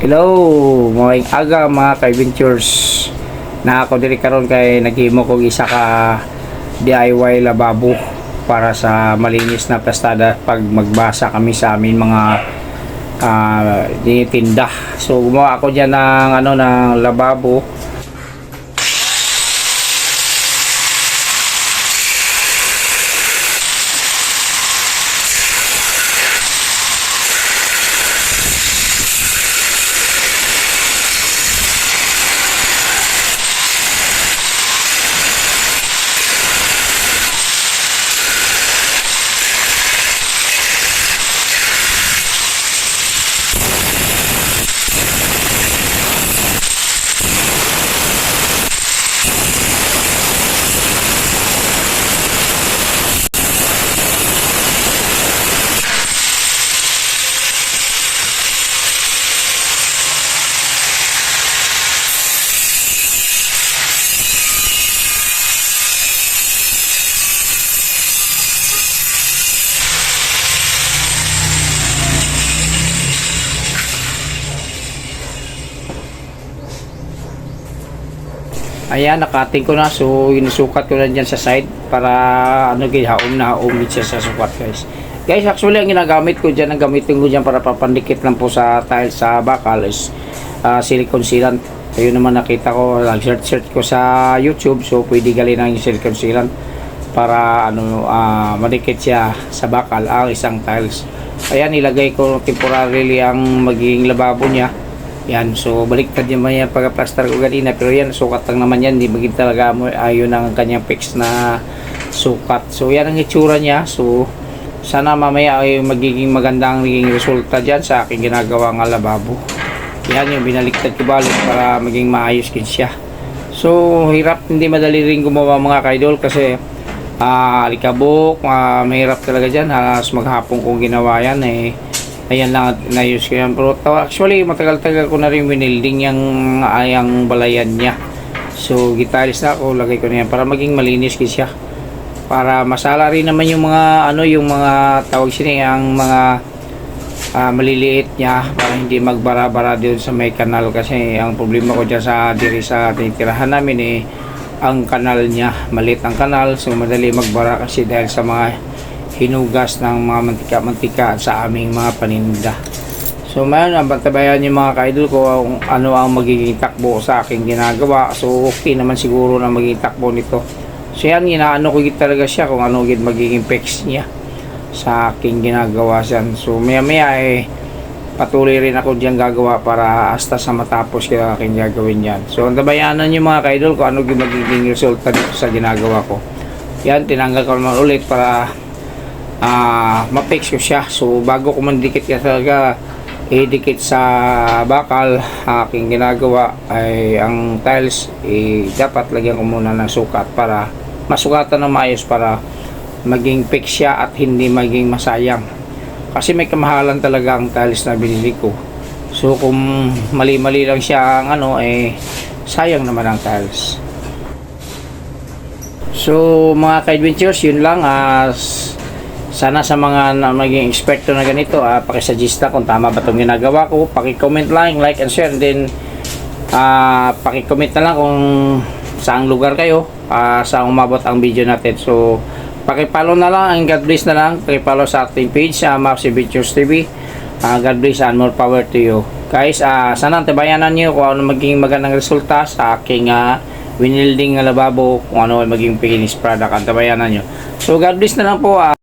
Hello, mga aga mga ka-adventures. Na ako diri karon kay naghimo kog isa ka DIY lababo para sa malinis na pastada pag magbasa kami sa amin mga uh, tinda. So gumawa ako diyan ng ano ng lababo. Ayan, nakating ko na. So, inisukat ko na dyan sa side para ano haom na haom siya sa sukat guys. Guys, actually ang ginagamit ko dyan, ang gamitin ko dyan para papandikit lang po sa tiles sa bakal is ah, silicone sealant. Ayun naman nakita ko, nag-search search ko sa YouTube. So, pwede gali ng silicone sealant para ano ah, madikit siya sa bakal ang isang tiles. Ayan, ilagay ko temporarily ang magiging lababo niya. Yan, so baliktad yung mga pagka-plaster ko kanina pero yan, sukat lang naman yan, hindi maging talaga mo ayun ang kanyang fix na sukat. So yan ang itsura niya. So sana mamaya ay magiging magandang naging resulta dyan sa aking ginagawa ng lababo. Yan yung binaliktad ko balik para maging maayos din siya. So hirap, hindi madali rin gumawa mga kaidol kasi ah alikabok, ah, mahirap talaga dyan. Halos maghapon kong ginawa yan eh ayan lang at na-use ko yan pero actually matagal-tagal ko na rin winilding yung ayang balayan niya. So gitalis na ako lagay ko na yan para maging malinis din siya. Para masala rin naman yung mga ano yung mga tawag siya ang mga ah, maliliit niya para hindi magbara-bara doon sa may kanal. Kasi ang problema ko dyan sa diri sa tinitirahan namin eh ang kanal niya maliit ang kanal. So madali magbara kasi dahil sa mga hinugas ng mga mantika-mantika sa aming mga paninda. So ngayon, ang bantabayan yung mga kaidol ko kung ano ang magiging takbo sa aking ginagawa. So okay naman siguro na magiging takbo nito. So yan, inaano ko gid talaga siya kung ano gid magiging fix niya sa aking ginagawa siyan. So maya maya eh patuloy rin ako diyan gagawa para hasta sa matapos kaya aking gagawin yan. So ang tabayanan yung mga kaidol ko ano yung magiging resulta dito sa ginagawa ko. Yan, tinanggal ko naman ulit para ah ma-fix ko siya. So bago ko mandikit ka talaga idikit sa bakal aking ginagawa ay ang tiles eh, dapat lagyan ko muna ng sukat para masukatan na maayos para maging fix siya at hindi maging masayang. Kasi may kamahalan talaga ang tiles na binili ko. So kung mali-mali lang siya ang ano eh sayang naman ang tiles. So mga ka-adventures yun lang as sana sa mga na maging eksperto na ganito, ah, pakisuggest na kung tama ba itong ginagawa ko. Paki-comment lang, like and share. And then, ah, paki-comment na lang kung saang lugar kayo, ah, saan umabot ang video natin. So, paki-follow na lang, and God bless na lang. Paki-follow sa ating page, uh, Mapsi Pictures TV. Ah, God bless and more power to you. Guys, ah, sana tabayanan niyo kung ano maging magandang resulta sa aking ah, winilding na lababo, kung ano maging finished product ang tabayanan niyo. So, God bless na lang po. ah.